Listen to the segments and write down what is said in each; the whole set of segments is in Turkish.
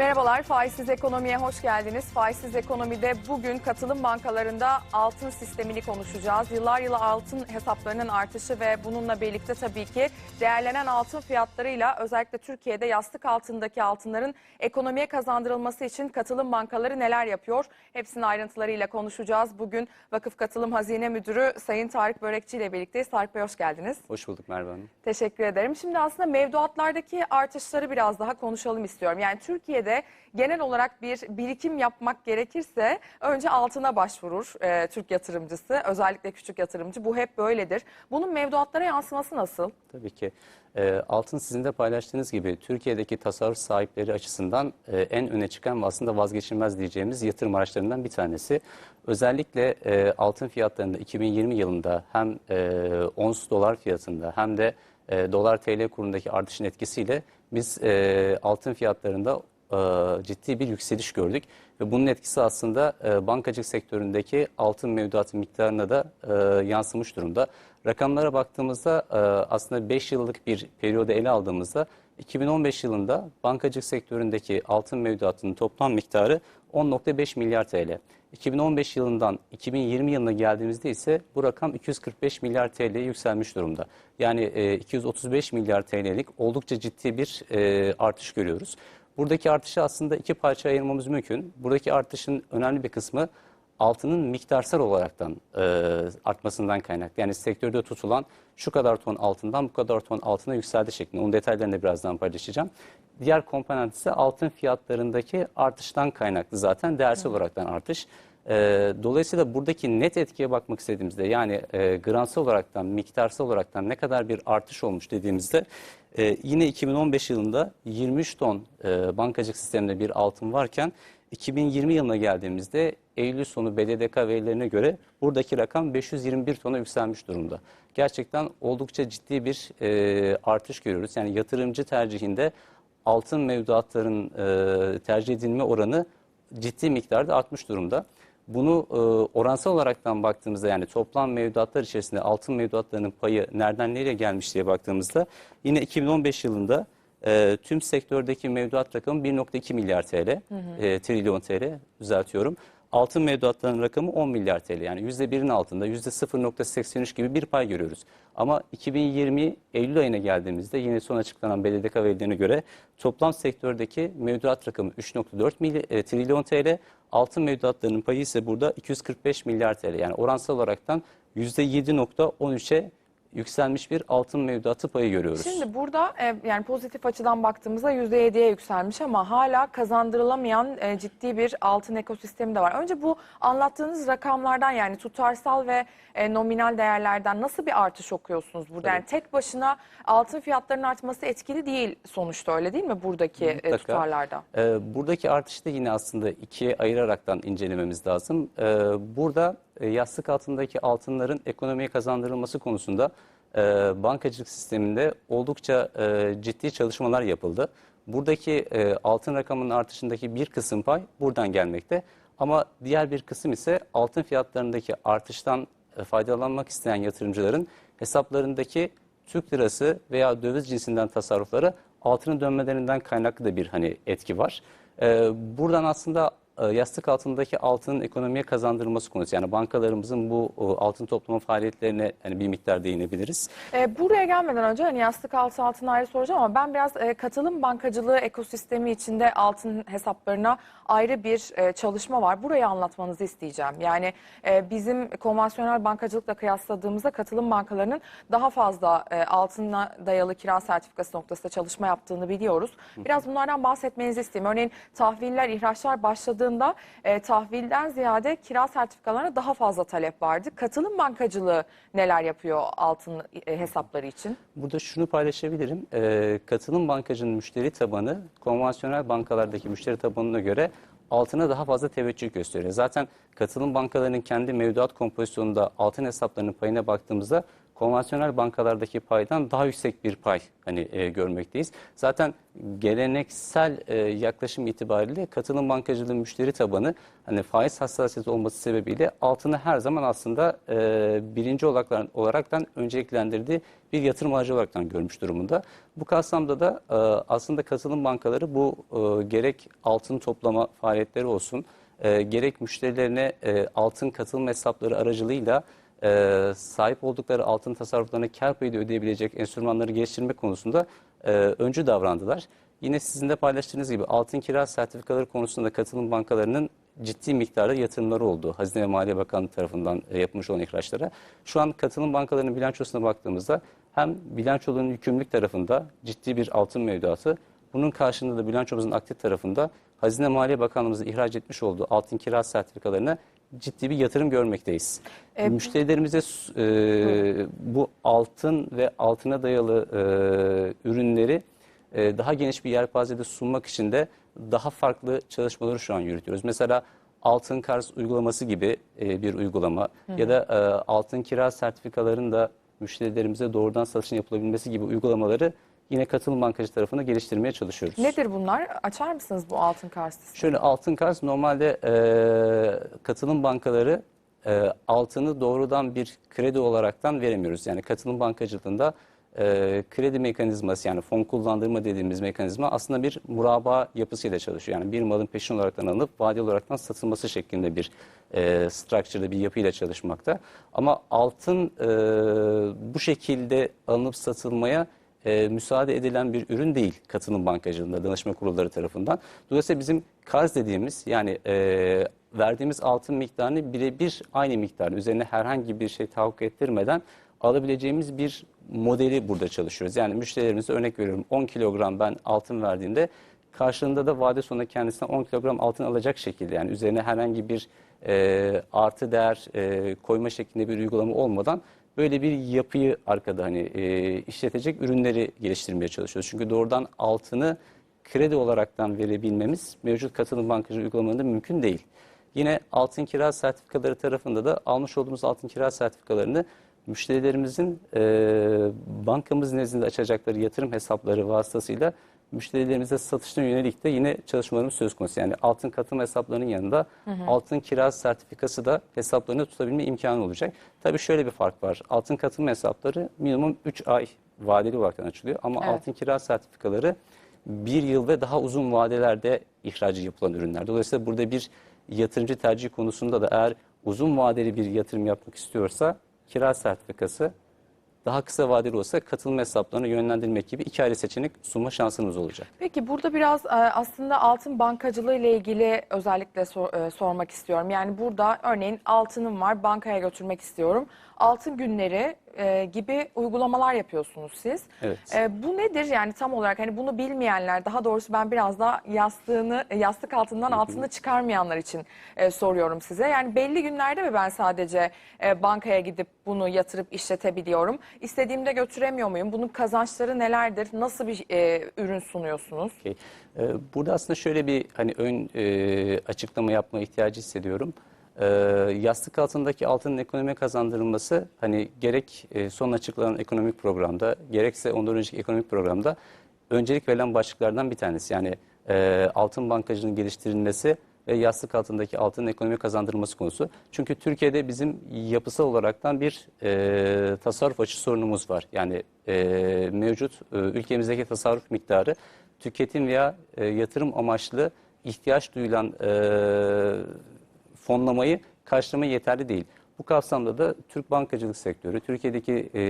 Merhabalar, Faizsiz Ekonomi'ye hoş geldiniz. Faizsiz Ekonomi'de bugün katılım bankalarında altın sistemini konuşacağız. Yıllar yılı altın hesaplarının artışı ve bununla birlikte tabii ki değerlenen altın fiyatlarıyla özellikle Türkiye'de yastık altındaki altınların ekonomiye kazandırılması için katılım bankaları neler yapıyor? Hepsinin ayrıntılarıyla konuşacağız. Bugün Vakıf Katılım Hazine Müdürü Sayın Tarık Börekçi ile birlikteyiz. Tarık Bey hoş geldiniz. Hoş bulduk Merve Hanım. Teşekkür ederim. Şimdi aslında mevduatlardaki artışları biraz daha konuşalım istiyorum. Yani Türkiye'de genel olarak bir birikim yapmak gerekirse önce altına başvurur e, Türk yatırımcısı, özellikle küçük yatırımcı. Bu hep böyledir. Bunun mevduatlara yansıması nasıl? Tabii ki. E, altın sizin de paylaştığınız gibi Türkiye'deki tasarruf sahipleri açısından e, en öne çıkan ve aslında vazgeçilmez diyeceğimiz yatırım araçlarından bir tanesi. Özellikle e, altın fiyatlarında 2020 yılında hem e, ons dolar fiyatında hem de e, dolar TL kurundaki artışın etkisiyle biz e, altın fiyatlarında e, ciddi bir yükseliş gördük ve bunun etkisi aslında e, bankacılık sektöründeki altın mevduatı miktarına da e, yansımış durumda. Rakamlara baktığımızda e, aslında 5 yıllık bir periyoda ele aldığımızda 2015 yılında bankacılık sektöründeki altın mevduatının toplam miktarı 10.5 milyar TL. 2015 yılından 2020 yılına geldiğimizde ise bu rakam 245 milyar TL'ye yükselmiş durumda. Yani e, 235 milyar TL'lik oldukça ciddi bir artış görüyoruz. Buradaki artışı aslında iki parça ayırmamız mümkün. Buradaki artışın önemli bir kısmı altının miktarsal olaraktan e, artmasından kaynaklı. Yani sektörde tutulan şu kadar ton altından bu kadar ton altına yükseldi şeklinde. Onun detaylarını da birazdan paylaşacağım. Diğer komponent ise altın fiyatlarındaki artıştan kaynaklı zaten değersel olaraktan artış. E, dolayısıyla buradaki net etkiye bakmak istediğimizde yani e, gramsal olaraktan, miktarsal olaraktan ne kadar bir artış olmuş dediğimizde e, yine 2015 yılında 23 ton e, bankacılık sisteminde bir altın varken 2020 yılına geldiğimizde Eylül sonu BDDK verilerine göre buradaki rakam 521 tona yükselmiş durumda. Gerçekten oldukça ciddi bir e, artış görüyoruz. Yani yatırımcı tercihinde altın mevduatların e, tercih edilme oranı ciddi miktarda artmış durumda. Bunu e, oransal olaraktan baktığımızda yani toplam mevduatlar içerisinde altın mevduatlarının payı nereden nereye gelmiş diye baktığımızda yine 2015 yılında e, tüm sektördeki mevduat rakamı 1.2 milyar TL, E, trilyon TL düzeltiyorum. Altın mevduatlarının rakamı 10 milyar TL yani %1'in altında %0.83 gibi bir pay görüyoruz. Ama 2020 Eylül ayına geldiğimizde yine son açıklanan BDDK verilerine göre toplam sektördeki mevduat rakamı 3.4 mily- e, trilyon TL, altın mevduatlarının payı ise burada 245 milyar TL. Yani oransal olaraktan %7.13'e yükselmiş bir altın mevduatı payı görüyoruz. Şimdi burada e, yani pozitif açıdan baktığımızda %7'ye yükselmiş ama hala kazandırılamayan e, ciddi bir altın ekosistemi de var. Önce bu anlattığınız rakamlardan yani tutarsal ve e, nominal değerlerden nasıl bir artış okuyorsunuz burada? Yani tek başına altın fiyatlarının artması etkili değil sonuçta öyle değil mi buradaki e, tutarlarda? Ee, buradaki artışı da yine aslında ikiye ayıraraktan incelememiz lazım. Ee, burada e, yastık altındaki altınların ekonomiye kazandırılması konusunda e, bankacılık sisteminde oldukça e, ciddi çalışmalar yapıldı. Buradaki e, altın rakamının artışındaki bir kısım pay buradan gelmekte. Ama diğer bir kısım ise altın fiyatlarındaki artıştan e, faydalanmak isteyen yatırımcıların hesaplarındaki Türk lirası veya döviz cinsinden tasarrufları altının dönmelerinden kaynaklı da bir hani etki var. Ee, buradan aslında yastık altındaki altının ekonomiye kazandırılması konusu. Yani bankalarımızın bu e, altın toplama faaliyetlerine hani bir miktar değinebiliriz. E, buraya gelmeden önce hani yastık altı altına ayrı soracağım ama ben biraz e, katılım bankacılığı ekosistemi içinde altın hesaplarına ayrı bir e, çalışma var. Burayı anlatmanızı isteyeceğim. Yani e, bizim konvansiyonel bankacılıkla kıyasladığımızda katılım bankalarının daha fazla e, altına dayalı kira sertifikası noktasında çalışma yaptığını biliyoruz. Biraz bunlardan bahsetmenizi isteyeyim. Örneğin tahviller, ihraçlar başladığında e, tahvilden ziyade kira sertifikalarına daha fazla talep vardı. Katılım bankacılığı neler yapıyor altın e, hesapları için? Burada şunu paylaşabilirim. Ee, katılım bankacının müşteri tabanı konvansiyonel bankalardaki müşteri tabanına göre altına daha fazla teveccüh gösteriyor. Zaten katılım bankalarının kendi mevduat kompozisyonunda altın hesaplarının payına baktığımızda konvansiyonel bankalardaki paydan daha yüksek bir pay hani e, görmekteyiz. Zaten geleneksel e, yaklaşım itibariyle katılım bankacılığı müşteri tabanı hani faiz hassasiyeti olması sebebiyle altını her zaman aslında e, birinci olarak, olaraktan önceliklendirdiği bir yatırım aracı olaraktan görmüş durumunda. Bu kapsamda da e, aslında katılım bankaları bu e, gerek altın toplama faaliyetleri olsun, e, gerek müşterilerine e, altın katılım hesapları aracılığıyla e, sahip oldukları altın tasarruflarına kar payı ödeyebilecek enstrümanları geliştirme konusunda e, öncü davrandılar. Yine sizin de paylaştığınız gibi altın kira sertifikaları konusunda katılım bankalarının ciddi miktarda yatırımları oldu. Hazine ve Maliye Bakanlığı tarafından e, yapılmış olan ihraçlara. Şu an katılım bankalarının bilançosuna baktığımızda hem bilançolunun yükümlülük tarafında ciddi bir altın mevduatı, bunun karşılığında da bilançomuzun aktif tarafında Hazine Maliye Bakanlığımızın ihraç etmiş olduğu altın kira sertifikalarına ciddi bir yatırım görmekteyiz. E, Müşterilerimize e, bu altın ve altına dayalı e, ürünleri e, daha geniş bir yelpazede sunmak için de daha farklı çalışmaları şu an yürütüyoruz. Mesela altın kars uygulaması gibi e, bir uygulama ya da e, altın kira sertifikalarının da müşterilerimize doğrudan satışın yapılabilmesi gibi uygulamaları yine katılım bankacı tarafında geliştirmeye çalışıyoruz. Nedir bunlar? Açar mısınız bu altın karşısı? Şöyle altın kars normalde e, katılım bankaları e, altını doğrudan bir kredi olaraktan veremiyoruz. Yani katılım bankacılığında e, kredi mekanizması yani fon kullandırma dediğimiz mekanizma aslında bir muraba yapısıyla çalışıyor. Yani bir malın peşin olaraktan alınıp vadeli olaraktan satılması şeklinde bir e, structure'da bir yapıyla çalışmakta. Ama altın e, bu şekilde alınıp satılmaya e, müsaade edilen bir ürün değil katılım bankacılığında danışma kurulları tarafından. Dolayısıyla bizim karz dediğimiz yani e, verdiğimiz altın miktarını birebir aynı miktar üzerine herhangi bir şey tahakkuk ettirmeden alabileceğimiz bir modeli burada çalışıyoruz. Yani müşterilerimize örnek veriyorum 10 kilogram ben altın verdiğimde karşılığında da vade sonunda kendisinden 10 kilogram altın alacak şekilde yani üzerine herhangi bir e, artı değer e, koyma şeklinde bir uygulama olmadan böyle bir yapıyı arkada hani e, işletecek ürünleri geliştirmeye çalışıyoruz. Çünkü doğrudan altını kredi olaraktan verebilmemiz mevcut katılım bankacı uygulamalarında mümkün değil. Yine altın kira sertifikaları tarafında da almış olduğumuz altın kira sertifikalarını müşterilerimizin e, bankamız nezdinde açacakları yatırım hesapları vasıtasıyla müşterilerimize satışına yönelik de yine çalışmalarımız söz konusu. Yani altın katılım hesaplarının yanında altın kira sertifikası da hesaplarını tutabilme imkanı olacak. Tabii şöyle bir fark var. Altın katılım hesapları minimum 3 ay vadeli olarak açılıyor. Ama Evet. altın kira sertifikaları bir yıl ve daha uzun vadelerde ihracı yapılan ürünler. Dolayısıyla burada bir yatırımcı tercih konusunda da eğer uzun vadeli bir yatırım yapmak istiyorsa kira sertifikası daha kısa vadeli olsa katılım hesaplarına yönlendirmek gibi iki ayrı seçenek sunma şansınız olacak. Peki burada biraz e, aslında altın bankacılığı ile ilgili özellikle sor- e, sormak istiyorum. Yani burada örneğin altınım var bankaya götürmek istiyorum. Altın günleri e, gibi uygulamalar yapıyorsunuz siz. Evet. E, bu nedir yani tam olarak hani bunu bilmeyenler daha doğrusu ben biraz da yastığını e, yastık altından altını çıkarmayanlar için e, soruyorum size. Yani belli günlerde mi ben sadece e, bankaya gidip bunu yatırıp işletebiliyorum? İstediğimde götüremiyor muyum? Bunun kazançları nelerdir? Nasıl bir e, ürün sunuyorsunuz? Okey. Ee, Burada aslında şöyle bir hani ön e, açıklama yapma ihtiyacı hissediyorum. Ee, yastık altındaki altının ekonomiye kazandırılması hani gerek e, son açıklanan ekonomik programda gerekse ondan önceki ekonomik programda öncelik verilen başlıklardan bir tanesi. Yani e, altın bankacılığının geliştirilmesi ve yastık altındaki altının ekonomiye kazandırılması konusu. Çünkü Türkiye'de bizim yapısal olaraktan bir e, tasarruf açı sorunumuz var. Yani e, mevcut e, ülkemizdeki tasarruf miktarı tüketim veya e, yatırım amaçlı ihtiyaç duyulan e, fonlamayı karşılamaya yeterli değil. Bu kapsamda da Türk bankacılık sektörü, Türkiye'deki e,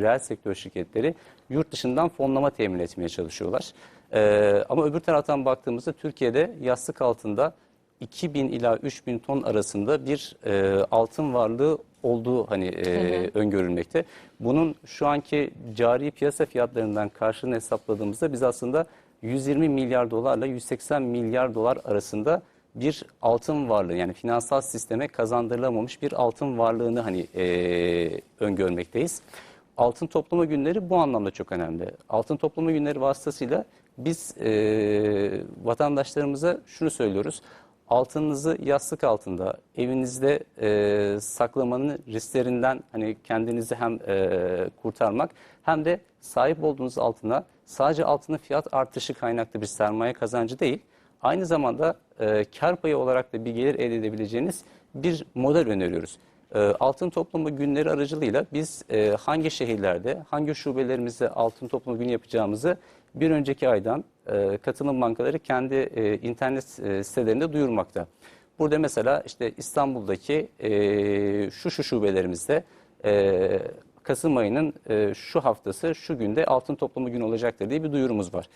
reel sektör şirketleri yurt dışından fonlama temin etmeye çalışıyorlar. E, ama öbür taraftan baktığımızda Türkiye'de yastık altında 2000 ila 3000 ton arasında bir e, altın varlığı olduğu hani e, öngörülmekte. Bunun şu anki cari piyasa fiyatlarından karşılığını hesapladığımızda biz aslında 120 milyar dolarla 180 milyar dolar arasında bir altın varlığı yani finansal sisteme kazandırılamamış bir altın varlığını hani e, öngörmekteyiz. Altın toplama günleri bu anlamda çok önemli. Altın toplama günleri vasıtasıyla biz e, vatandaşlarımıza şunu söylüyoruz. altınınızı yastık altında evinizde e, saklamanın risklerinden hani kendinizi hem e, kurtarmak hem de sahip olduğunuz altına sadece altının fiyat artışı kaynaklı bir sermaye kazancı değil aynı zamanda e, kar payı olarak da bir gelir elde edebileceğiniz bir model öneriyoruz. E, altın toplama günleri aracılığıyla biz e, hangi şehirlerde, hangi şubelerimizde altın toplama günü yapacağımızı bir önceki aydan e, katılım bankaları kendi e, internet e, sitelerinde duyurmakta. Burada mesela işte İstanbul'daki e, şu şu şubelerimizde e, Kasım ayının e, şu haftası şu günde altın toplama günü olacaktır diye bir duyurumuz var.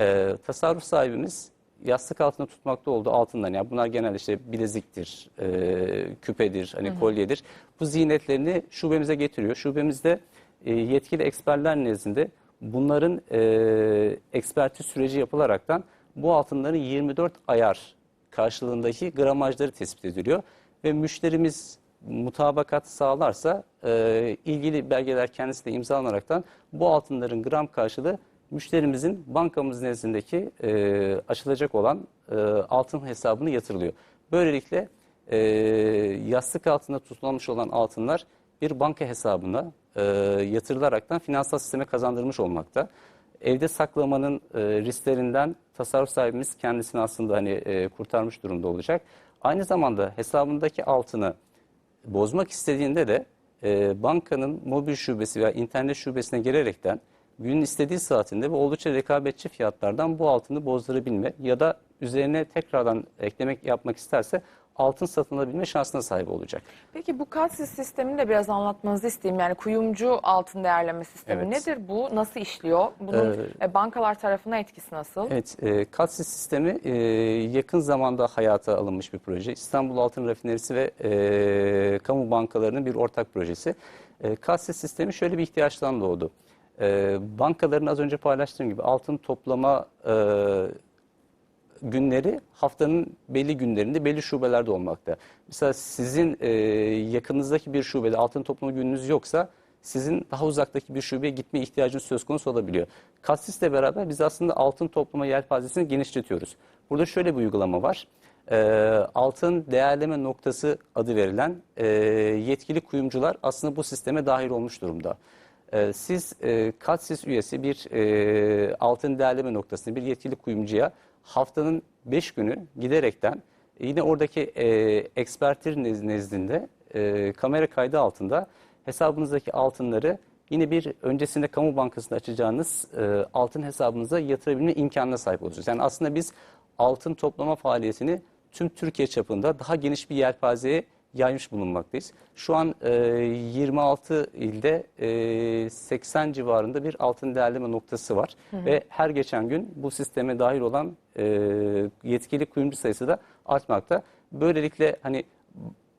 E, tasarruf sahibimiz yastık altında tutmakta olduğu altından yani bunlar genelde işte bileziktir, e, küpedir, hani kolyedir. Bu ziynetlerini şubemize getiriyor. Şubemizde e, yetkili eksperler nezdinde bunların e, ekspertiz süreci yapılaraktan bu altınların 24 ayar karşılığındaki gramajları tespit ediliyor ve müşterimiz mutabakat sağlarsa e, ilgili belgeler kendisine imzalanaraktan bu altınların gram karşılığı müşterimizin bankamız nezdindeki e, açılacak olan e, altın hesabına yatırılıyor. Böylelikle e, yastık altında tutulmuş olan altınlar bir banka hesabına e, yatırılaraktan finansal sisteme kazandırmış olmakta. Evde saklamanın e, risklerinden tasarruf sahibimiz kendisini aslında hani e, kurtarmış durumda olacak. Aynı zamanda hesabındaki altını bozmak istediğinde de e, bankanın mobil şubesi veya internet şubesine gelerekten günün istediği saatinde ve oldukça rekabetçi fiyatlardan bu altını bozdurabilme ya da üzerine tekrardan eklemek yapmak isterse altın satın alabilme şansına sahip olacak. Peki bu kalsiz sistemini de biraz anlatmanızı isteyeyim. Yani kuyumcu altın değerleme sistemi Evet. nedir bu? Nasıl işliyor? Bunun e, bankalar tarafına etkisi nasıl? Evet, e, Katsis sistemi e, yakın zamanda hayata alınmış bir proje. İstanbul Altın Rafinerisi ve e, kamu bankalarının bir ortak projesi. E, Katsis sistemi şöyle bir ihtiyaçtan doğdu. E, bankaların az önce paylaştığım gibi altın toplama e, günleri haftanın belli günlerinde belli şubelerde olmakta. Mesela sizin e, yakınınızdaki bir şubede altın toplama gününüz yoksa sizin daha uzaktaki bir şubeye gitme ihtiyacınız söz konusu olabiliyor. Katsis'le beraber biz aslında altın toplama yelpazesini genişletiyoruz. Burada şöyle bir uygulama var. E, altın değerleme noktası adı verilen e, yetkili kuyumcular aslında bu sisteme dahil olmuş durumda. Ee, Siz e, Katsis üyesi bir e, altın değerleme noktasında bir yetkili kuyumcuya haftanın 5 günü giderekten yine oradaki e, ekspertir nez- nezdinde e, kamera kaydı altında hesabınızdaki altınları yine bir öncesinde kamu bankasında açacağınız e, altın hesabınıza yatırabilme imkanına sahip olursunuz. Yani aslında biz altın toplama faaliyetini tüm Türkiye çapında daha geniş bir yelpazeye yaymış bulunmaktayız. Şu an e, 26 ilde e, 80 civarında bir altın değerleme noktası var. Ve her geçen gün bu sisteme dahil olan e, yetkili kuyumcu sayısı da artmakta. Böylelikle hani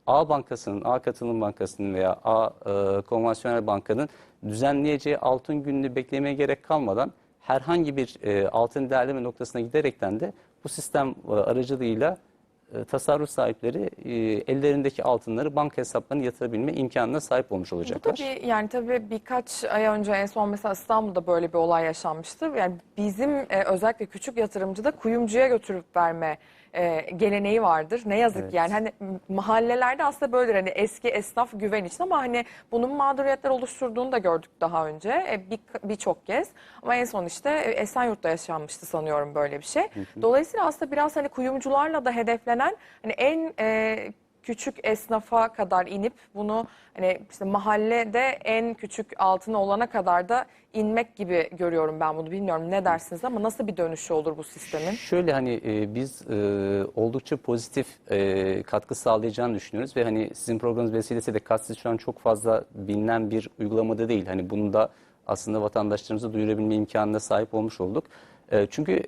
A Bankası'nın, A Katılım Bankası'nın veya A e, Konvansiyonel Banka'nın düzenleyeceği altın gününü beklemeye gerek kalmadan herhangi bir e, altın değerleme noktasına giderekten de bu sistem e, aracılığıyla e, tasarruf sahipleri e, ellerindeki altınları banka hesaplarına yatırabilme imkanına sahip olmuş Bu olacaklar. tabii yani tabii birkaç ay önce en son mesela İstanbul'da böyle bir olay yaşanmıştı. Yani bizim e, özellikle küçük yatırımcıda kuyumcuya götürüp verme e, geleneği vardır. Ne yazık Evet. yani hani mahallelerde aslında böyledir hani eski esnaf güven için ama hani bunun mağduriyetler oluşturduğunu da gördük daha önce e, bir- birçok kez. Ama en son işte e, Esenyurt'ta yaşanmıştı sanıyorum böyle bir şey. Dolayısıyla aslında biraz hani kuyumcularla da hedeflenen hani en e, küçük esnafa kadar inip bunu hani işte mahallede en küçük altına olana kadar da inmek gibi görüyorum ben bunu. Bilmiyorum ne dersiniz ama nasıl bir dönüşü olur bu sistemin? Şöyle hani e, biz e, oldukça pozitif e, katkı sağlayacağını düşünüyoruz ve hani sizin programınız vesilesiyle Katsis şu an çok fazla bilinen bir uygulamada değil. Hani bunu da aslında vatandaşlarımıza duyurabilme imkanına sahip olmuş olduk. E, çünkü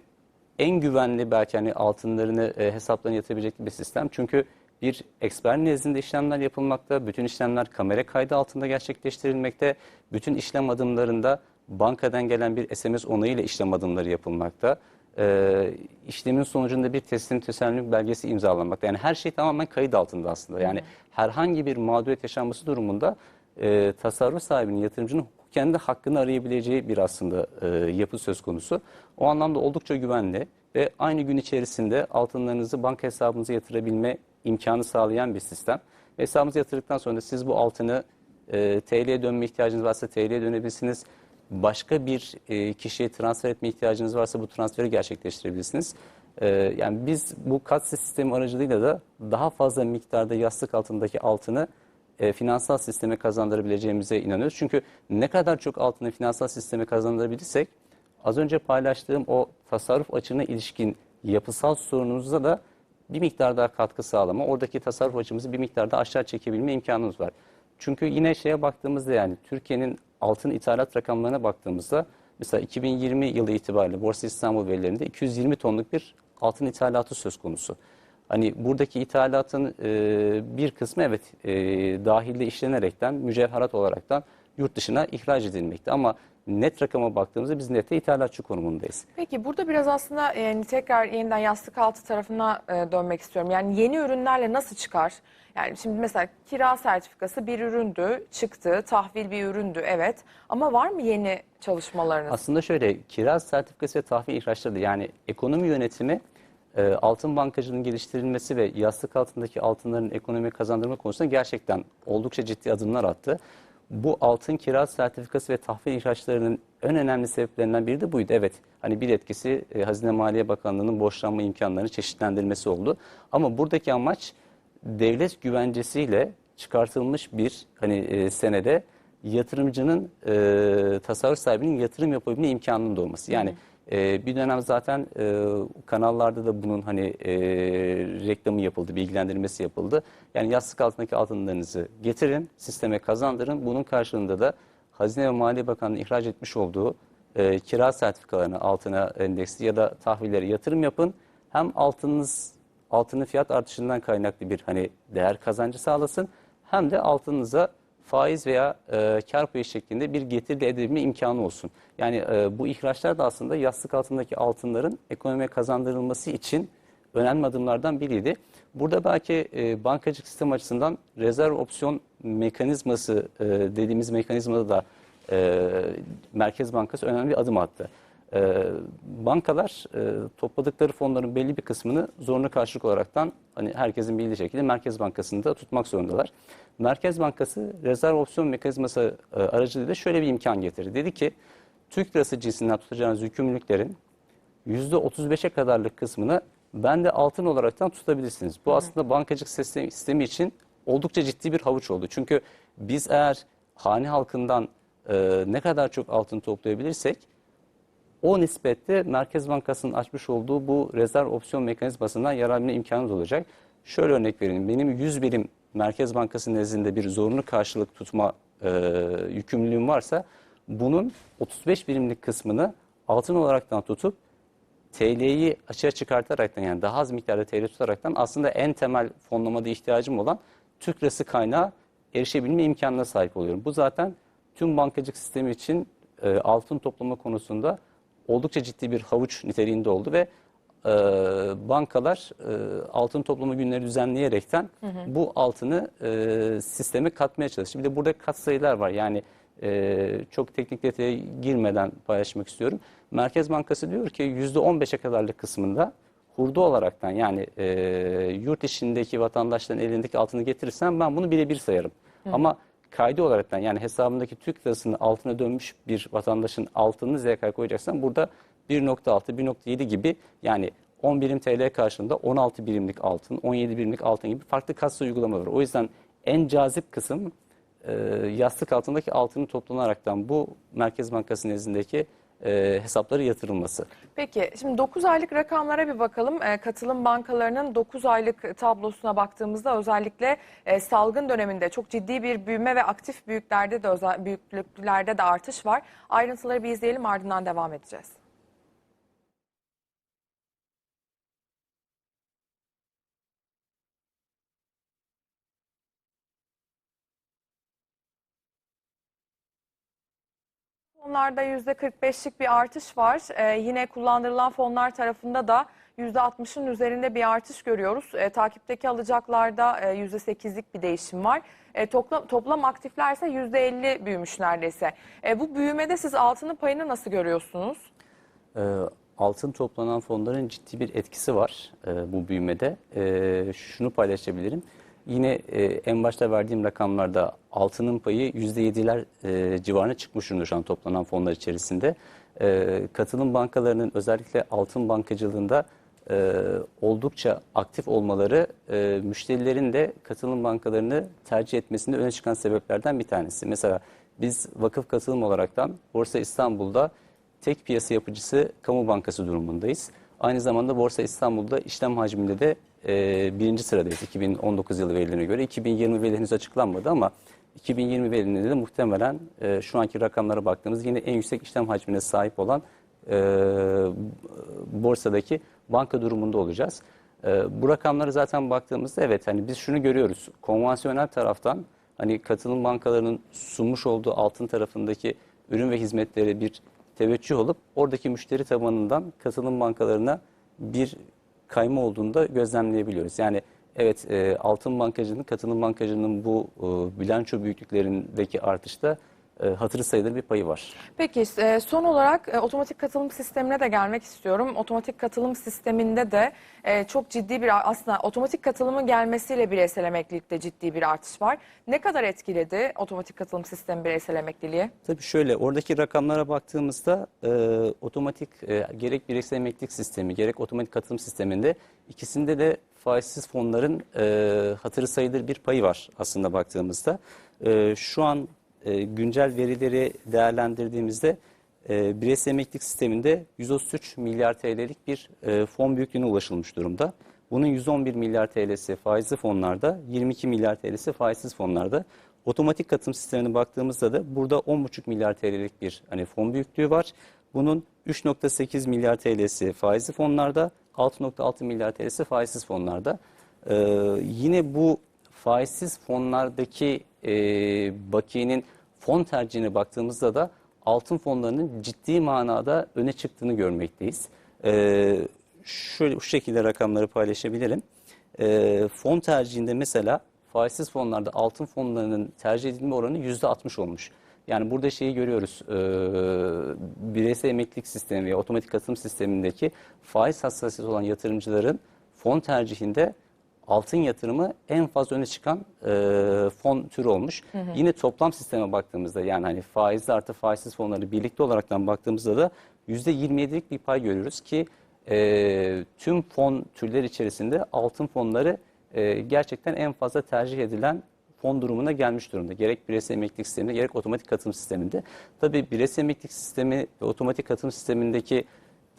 en güvenli belki hani altınlarını e, hesaplarına yatabilecek bir sistem. Çünkü bir eksper nezdinde işlemler yapılmakta. Bütün işlemler kamera kaydı altında gerçekleştirilmekte. Bütün işlem adımlarında bankadan gelen bir SMS onayıyla işlem adımları yapılmakta. Ee, işlemin sonucunda bir teslim tesellimlik belgesi imzalanmakta. Yani her şey tamamen kayıt altında aslında. Yani herhangi bir mağduriyet yaşanması durumunda e, tasarruf sahibinin, yatırımcının kendi hakkını arayabileceği bir aslında e, yapı söz konusu. O anlamda oldukça güvenli ve aynı gün içerisinde altınlarınızı banka hesabınıza yatırabilme imkanı sağlayan bir sistem. Hesabınıza yatırdıktan sonra siz bu altını e, TL'ye dönme ihtiyacınız varsa TL'ye dönebilirsiniz. Başka bir e, kişiye transfer etme ihtiyacınız varsa bu transferi gerçekleştirebilirsiniz. E, yani biz bu katsi sistemi aracılığıyla da daha fazla miktarda yastık altındaki altını e, finansal sisteme kazandırabileceğimize inanıyoruz. Çünkü ne kadar çok altını finansal sisteme kazandırabilirsek az önce paylaştığım o tasarruf açığına ilişkin yapısal sorununuza da bir miktar daha katkı sağlama, oradaki tasarruf açımızı bir miktar daha aşağı çekebilme imkanımız var. Çünkü yine şeye baktığımızda yani Türkiye'nin altın ithalat rakamlarına baktığımızda mesela 2020 yılı itibariyle Borsa İstanbul verilerinde 220 tonluk bir altın ithalatı söz konusu. Hani buradaki ithalatın e, bir kısmı evet e, dahilde işlenerekten mücevherat olaraktan yurt dışına ihraç edilmekte ama net rakama baktığımızda biz nette ithalatçı konumundayız. Peki burada biraz aslında yani tekrar yeniden yastık altı tarafına e, dönmek istiyorum. Yani yeni ürünlerle nasıl çıkar? Yani şimdi mesela kira sertifikası bir üründü, çıktı, tahvil bir üründü evet. Ama var mı yeni çalışmalarınız? Aslında şöyle kiraz sertifikası ve tahvil ihraçları yani ekonomi yönetimi e, altın bankacılığının geliştirilmesi ve yastık altındaki altınların ekonomiye kazandırma konusunda gerçekten oldukça ciddi adımlar attı. Bu altın kiraz sertifikası ve tahvil ihraçlarının en önemli sebeplerinden biri de buydu. Evet hani bir etkisi e, Hazine Maliye Bakanlığı'nın borçlanma imkanlarını çeşitlendirmesi oldu. Ama buradaki amaç devlet güvencesiyle çıkartılmış bir hani e, senede yatırımcının e, tasarruf sahibinin yatırım yapabilme imkanının doğması. Yani e, bir dönem zaten e, kanallarda da bunun hani e, reklamı yapıldı, bilgilendirmesi yapıldı. Yani yastık altındaki altınlarınızı getirin, sisteme kazandırın. Bunun karşılığında da Hazine ve Maliye Bakanlığı ihraç etmiş olduğu e, kira sertifikalarını altına endeksli ya da tahvilleri yatırım yapın. Hem altınınız altının fiyat artışından kaynaklı bir hani değer kazancı sağlasın hem de altınıza faiz veya e, kar payı şeklinde bir getiri de elde edilme imkanı olsun. Yani e, bu ihraçlar da aslında yastık altındaki altınların ekonomiye kazandırılması için önemli adımlardan biriydi. Burada belki e, bankacılık sistem açısından rezerv opsiyon mekanizması e, dediğimiz mekanizmada da e, Merkez Bankası önemli bir adım attı. E, bankalar e, topladıkları fonların belli bir kısmını zorunlu karşılık olaraktan hani herkesin bildiği şekilde Merkez Bankası'nda tutmak zorundalar. Merkez Bankası rezerv opsiyon mekanizması e, aracılığıyla şöyle bir imkan getirdi. Dedi ki Türk lirası cinsinden tutacağınız yükümlülüklerin %35'e kadarlık kısmını bende altın olaraktan tutabilirsiniz. Bu aslında bankacılık sistemi, sistemi için oldukça ciddi bir havuç oldu. Çünkü biz eğer hane halkından e, ne kadar çok altın toplayabilirsek o nispette Merkez Bankası'nın açmış olduğu bu rezerv opsiyon mekanizmasından yararlanma imkanımız olacak. Şöyle örnek vereyim. Benim 100 birim Merkez Bankası nezdinde bir zorunlu karşılık tutma e, yükümlülüğüm varsa bunun 35 birimlik kısmını altın olaraktan tutup TL'yi açığa çıkartaraktan yani daha az miktarda TL tutaraktan aslında en temel fonlamada ihtiyacım olan Türk lirası kaynağı erişebilme imkanına sahip oluyorum. Bu zaten tüm bankacılık sistemi için e, altın toplama konusunda oldukça ciddi bir havuç niteliğinde oldu ve e, bankalar e, altın toplama günleri düzenleyerekten bu altını e, sisteme katmaya çalıştı. Bir de burada kat sayılar var. Yani e, çok teknik detaya girmeden paylaşmak istiyorum. Merkez Bankası diyor ki %15'e kadarlık kısmında hurda olaraktan yani e, yurt içindeki vatandaşların elindeki altını getirirsem ben bunu birebir sayarım. Ama kaydı olaraktan yani hesabındaki Türk lirasının altına dönmüş bir vatandaşın altını ZK koyacaksan burada 1.6, 1.7 gibi yani 10 birim TL karşılığında 16 birimlik altın, 17 birimlik altın gibi farklı kasa uygulamaları var. O yüzden en cazip kısım e, yastık altındaki altının toplanaraktan bu Merkez Bankası nezdindeki e, hesapları yatırılması. Peki şimdi 9 aylık rakamlara bir bakalım. E, katılım bankalarının 9 aylık tablosuna baktığımızda özellikle e, salgın döneminde çok ciddi bir büyüme ve aktif büyüklerde de büyüklüklerde de artış var. Ayrıntıları bir izleyelim ardından devam edeceğiz. Fonlarda %45'lik bir artış var. Ee, yine kullandırılan fonlar tarafında da %60'ın üzerinde bir artış görüyoruz. Ee, takipteki alacaklarda e, %8'lik bir değişim var. E, toplam, toplam aktifler ise %50 büyümüş neredeyse. E, bu büyümede siz altının payını nasıl görüyorsunuz? Ee, altın toplanan fonların ciddi bir etkisi var e, bu büyümede. E, şunu paylaşabilirim. Yine e, en başta verdiğim rakamlarda altının payı %7'ler e, civarına çıkmış durumda şu an toplanan fonlar içerisinde. E, katılım bankalarının özellikle altın bankacılığında e, oldukça aktif olmaları e, müşterilerin de katılım bankalarını tercih etmesinde öne çıkan sebeplerden bir tanesi. Mesela biz vakıf katılım olaraktan Borsa İstanbul'da tek piyasa yapıcısı kamu bankası durumundayız. Aynı zamanda Borsa İstanbul'da işlem hacminde de e, birinci sıradayız 2019 yılı verilerine göre. 2020 verileri henüz açıklanmadı ama 2020 verilerinde de muhtemelen e, şu anki rakamlara baktığımız yine en yüksek işlem hacmine sahip olan e, borsadaki banka durumunda olacağız. E, bu rakamlara zaten baktığımızda evet hani biz şunu görüyoruz. Konvansiyonel taraftan hani katılım bankalarının sunmuş olduğu altın tarafındaki ürün ve hizmetlere bir teveccüh olup oradaki müşteri tabanından katılım bankalarına bir kayma olduğunu da gözlemleyebiliyoruz. Yani evet e, altın bankacılığının, katılım bankacılığının bu e, bilanço büyüklüklerindeki artışta hatırı sayılır bir payı var. Peki e, son olarak e, otomatik katılım sistemine de gelmek istiyorum. Otomatik katılım sisteminde de e, çok ciddi bir aslında otomatik katılımın gelmesiyle bireysel emeklilikte ciddi bir artış var. Ne kadar etkiledi otomatik katılım sistemi bireysel emekliliği? Tabii şöyle oradaki rakamlara baktığımızda e, otomatik e, gerek bireysel emeklilik sistemi gerek otomatik katılım sisteminde ikisinde de faizsiz fonların e, hatırı sayılır bir payı var aslında baktığımızda. E, şu an e, güncel verileri değerlendirdiğimizde e, bireysel emeklilik sisteminde 133 milyar TL'lik bir e, fon büyüklüğüne ulaşılmış durumda. Bunun 111 milyar TL'si faizli fonlarda, 22 milyar TL'si faizsiz fonlarda. Otomatik katılım sistemine baktığımızda da burada 10,5 milyar TL'lik bir hani fon büyüklüğü var. Bunun 3,8 milyar TL'si faizli fonlarda, 6,6 milyar TL'si faizsiz fonlarda. Ee, yine bu faizsiz fonlardaki e, bakiyenin fon tercihine baktığımızda da altın fonlarının ciddi manada öne çıktığını görmekteyiz. Ee, şöyle bu şekilde rakamları paylaşabilirim. Ee, fon tercihinde mesela faizsiz fonlarda altın fonlarının tercih edilme oranı yüzde 60 olmuş. Yani burada şeyi görüyoruz, e, bireysel emeklilik sistemi ve otomatik katılım sistemindeki faiz hassasiyeti olan yatırımcıların fon tercihinde altın yatırımı en fazla öne çıkan e, fon türü olmuş. Yine toplam sisteme baktığımızda yani hani faizli artı faizsiz fonları birlikte olaraktan baktığımızda da %27'lik bir pay görüyoruz ki e, tüm fon türleri içerisinde altın fonları e, gerçekten en fazla tercih edilen fon durumuna gelmiş durumda. Gerek bireysel emeklilik sisteminde gerek otomatik katılım sisteminde. Tabii bireysel emeklilik sistemi ve otomatik katılım sistemindeki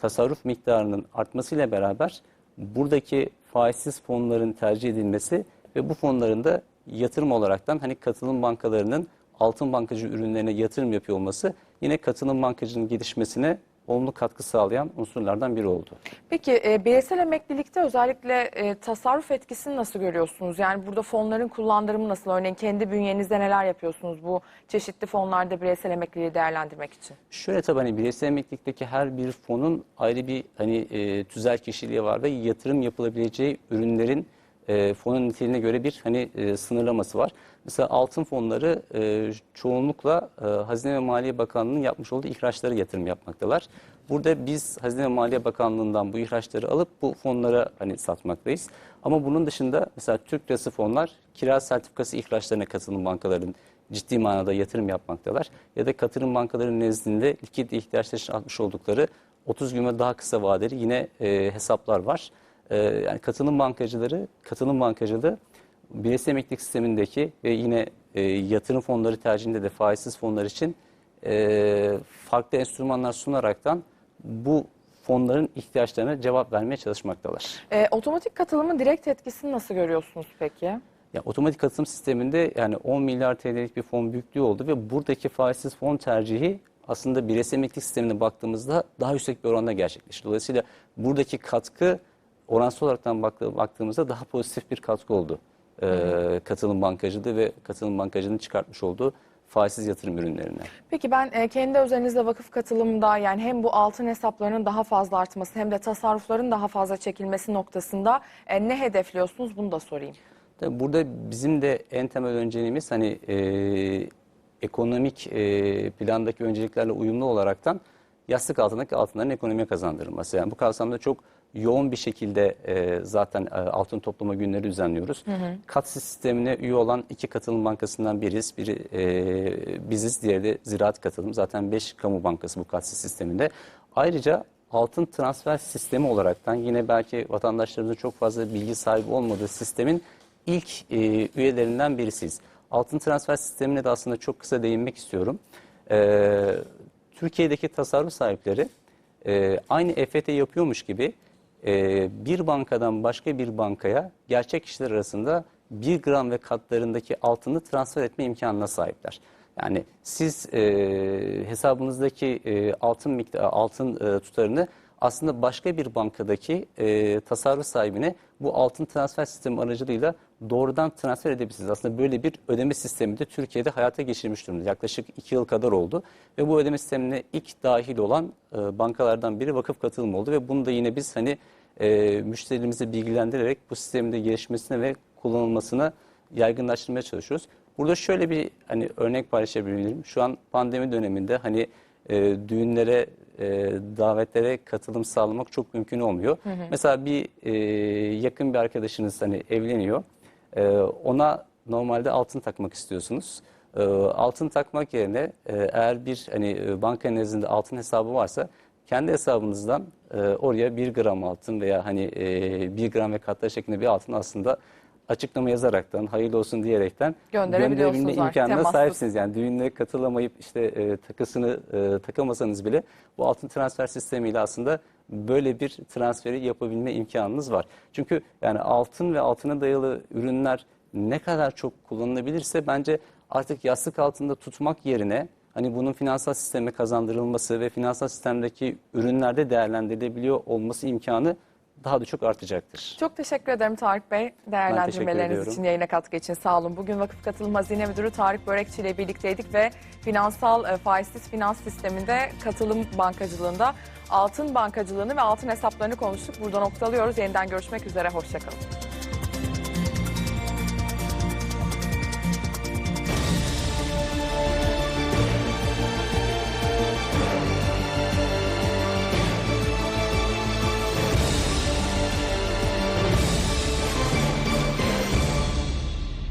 tasarruf miktarının artmasıyla beraber buradaki faizsiz fonların tercih edilmesi ve bu fonların da yatırım olaraktan hani katılım bankalarının altın bankacı ürünlerine yatırım yapıyor olması yine katılım bankacının gelişmesine olumlu katkı sağlayan unsurlardan biri oldu. Peki e, bireysel emeklilikte özellikle e, tasarruf etkisini nasıl görüyorsunuz? Yani burada fonların kullandırımı nasıl? Örneğin kendi bünyenizde neler yapıyorsunuz bu çeşitli fonlarda bireysel emekliliği değerlendirmek için? Şöyle tabii hani bireysel emeklilikteki her bir fonun ayrı bir hani e, tüzel kişiliği var ve yatırım yapılabileceği ürünlerin e, fonun niteliğine göre bir hani e, sınırlaması var. Mesela altın fonları e, çoğunlukla e, Hazine ve Maliye Bakanlığı'nın yapmış olduğu ihraçlara yatırım yapmaktalar. Burada biz Hazine ve Maliye Bakanlığı'ndan bu ihraçları alıp bu fonlara hani satmaktayız. Ama bunun dışında mesela Türk lirası fonlar kira sertifikası ihraçlarına katılım bankaların ciddi manada yatırım yapmaktalar. Ya da katılım bankalarının nezdinde likit ihtiyaçları için atmış oldukları 30 gün daha kısa vadeli yine e, hesaplar var. E, yani katılım bankacıları, katılım bankacılığı bireysel emeklilik sistemindeki ve yine e, yatırım fonları tercihinde de faizsiz fonlar için e, farklı enstrümanlar sunaraktan bu fonların ihtiyaçlarına cevap vermeye çalışmaktalar. E, otomatik katılımın direkt etkisini nasıl görüyorsunuz peki? Ya otomatik katılım sisteminde yani 10 milyar TL'lik bir fon büyüklüğü oldu ve buradaki faizsiz fon tercihi aslında bireysel emeklilik sistemine baktığımızda daha yüksek bir oranda gerçekleşti. Dolayısıyla buradaki katkı oransal olaraktan baktı- baktığımızda daha pozitif bir katkı oldu. Ee, katılım bankacılığı ve katılım bankacılığının çıkartmış olduğu faizsiz yatırım ürünlerine. Peki ben e, kendi özelinizde vakıf katılımda yani hem bu altın hesaplarının daha fazla artması hem de tasarrufların daha fazla çekilmesi noktasında e, ne hedefliyorsunuz bunu da sorayım. Tabii burada bizim de en temel önceliğimiz hani e, ekonomik e, plandaki önceliklerle uyumlu olaraktan yastık altındaki altınların ekonomiye kazandırılması. Yani bu kapsamda çok yoğun bir şekilde e, zaten e, altın toplama günleri düzenliyoruz. Katsi sistemine üye olan iki katılım bankasından biriz. Biri e, biziz, diğeri de Ziraat Katılım. Zaten 5 kamu bankası bu Katsi sisteminde. Ayrıca altın transfer sistemi olaraktan yine belki vatandaşlarımızın çok fazla bilgi sahibi olmadığı sistemin ilk e, üyelerinden birisiyiz. Altın transfer sistemine de aslında çok kısa değinmek istiyorum. E, Türkiye'deki tasarruf sahipleri e, aynı EFT yapıyormuş gibi e, bir bankadan başka bir bankaya gerçek kişiler arasında 1 gram ve katlarındaki altını transfer etme imkanına sahipler. Yani siz e, hesabınızdaki e, altın miktarı, altın e, tutarını aslında başka bir bankadaki e, tasarruf sahibine bu altın transfer sistemi aracılığıyla doğrudan transfer edebilirsiniz. Aslında böyle bir ödeme sistemi de Türkiye'de hayata geçirmiş durumda. Yaklaşık 2 yıl kadar oldu ve bu ödeme sistemine ilk dahil olan e, bankalardan biri vakıf katılım oldu ve bunu da yine biz hani e, müşterilerimizi bilgilendirerek bu sistemin de gelişmesine ve kullanılmasına yaygınlaştırmaya çalışıyoruz. Burada şöyle bir hani örnek paylaşabilirim. Şu an pandemi döneminde hani e, düğünlere, e, davetlere katılım sağlamak çok mümkün olmuyor. Mesela bir e, yakın bir arkadaşınız hani evleniyor. E, ona normalde altın takmak istiyorsunuz. E, altın takmak yerine e, eğer bir hani e, banka nezdinde altın hesabı varsa kendi hesabınızdan e, oraya 1 gram altın veya hani e, 1 gram ve katlar şeklinde bir altın aslında açıklama yazaraktan, hayırlı olsun diyerekten gönderebilme imkanına sahipsiniz. Yani düğüne katılamayıp işte e, takısını e, takamasanız bile bu altın transfer sistemiyle aslında böyle bir transferi yapabilme imkanınız var. Çünkü yani altın ve altına dayalı ürünler ne kadar çok kullanılabilirse bence artık yastık altında tutmak yerine hani bunun finansal sisteme kazandırılması ve finansal sistemdeki ürünlerde değerlendirilebiliyor olması imkanı daha da çok artacaktır. Çok teşekkür ederim Tarık Bey. Değerlendirmeleriniz için, yayına katkı için sağ olun. Bugün Vakıf Katılım Hazine Müdürü Tarık Börekçi ile birlikteydik ve finansal e, faizsiz finans sisteminde katılım bankacılığında altın bankacılığını ve altın hesaplarını konuştuk. Burada noktalıyoruz. Yeniden görüşmek üzere. Hoşçakalın.